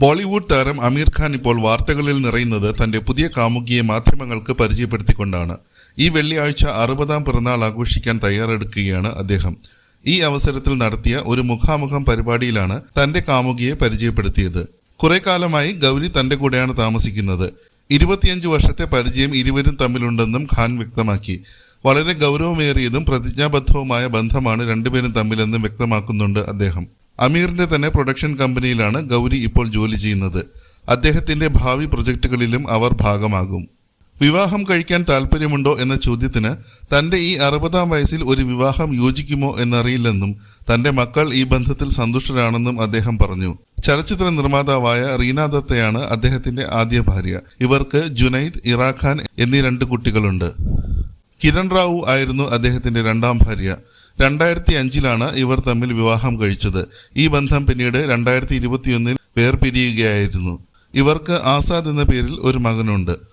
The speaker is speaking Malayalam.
ബോളിവുഡ് താരം അമീർ ഖാൻ ഇപ്പോൾ വാർത്തകളിൽ നിറയുന്നത് തന്റെ പുതിയ കാമുകിയെ മാധ്യമങ്ങൾക്ക് പരിചയപ്പെടുത്തിക്കൊണ്ടാണ്. ഈ വെള്ളിയാഴ്ച അറുപതാം പിറന്നാൾ ആഘോഷിക്കാൻ തയ്യാറെടുക്കുകയാണ് അദ്ദേഹം. ഈ അവസരത്തിൽ നടത്തിയ ഒരു മുഖാമുഖം പരിപാടിയിലാണ് തന്റെ കാമുകിയെ പരിചയപ്പെടുത്തിയത്. കുറെ കാലമായി ഗൗരി തന്റെ കൂടെയാണ് താമസിക്കുന്നത്. ഇരുപത്തിയഞ്ച് വർഷത്തെ പരിചയം ഇരുവരും തമ്മിലുണ്ടെന്നും ഖാൻ വ്യക്തമാക്കി. വളരെ ഗൗരവമേറിയതും പ്രതിജ്ഞാബദ്ധവുമായ ബന്ധമാണ് രണ്ടുപേരും തമ്മിലെന്നും വ്യക്തമാക്കുന്നുണ്ട് അദ്ദേഹം. അമീറിന്റെ തന്നെ പ്രൊഡക്ഷൻ കമ്പനിയിലാണ് ഗൗരി ഇപ്പോൾ ജോലി ചെയ്യുന്നത്. അദ്ദേഹത്തിന്റെ ഭാവി പ്രൊജക്ടുകളിലും അവർ ഭാഗമാകും. വിവാഹം കഴിക്കാൻ താല്പര്യമുണ്ടോ എന്ന ചോദ്യത്തിന് തന്റെ ഈ അറുപതാം വയസ്സിൽ ഒരു വിവാഹം യോജിക്കുമോ എന്നറിയില്ലെന്നും തന്റെ മക്കൾ ഈ ബന്ധത്തിൽ സന്തുഷ്ടരാണെന്നും അദ്ദേഹം പറഞ്ഞു. ചലച്ചിത്ര നിർമ്മാതാവായ റീന ദത്തയാണ് അദ്ദേഹത്തിന്റെ ആദ്യ ഭാര്യ. ഇവർക്ക് ജുനൈദ് ഇറാഖാൻ എന്നീ രണ്ട് കുട്ടികളുണ്ട്. കിരൺ റാവു ആയിരുന്നു അദ്ദേഹത്തിന്റെ രണ്ടാം ഭാര്യ. രണ്ടായിരത്തി അഞ്ചിലാണ് ഇവർ തമ്മിൽ വിവാഹം കഴിച്ചത്. ഈ ബന്ധം പിന്നീട് രണ്ടായിരത്തി ഇരുപത്തിയൊന്നിൽ വേർപിരിയുകയായിരുന്നു. ഇവർക്ക് ആസാദ് എന്ന പേരിൽ ഒരു മകനുണ്ട്.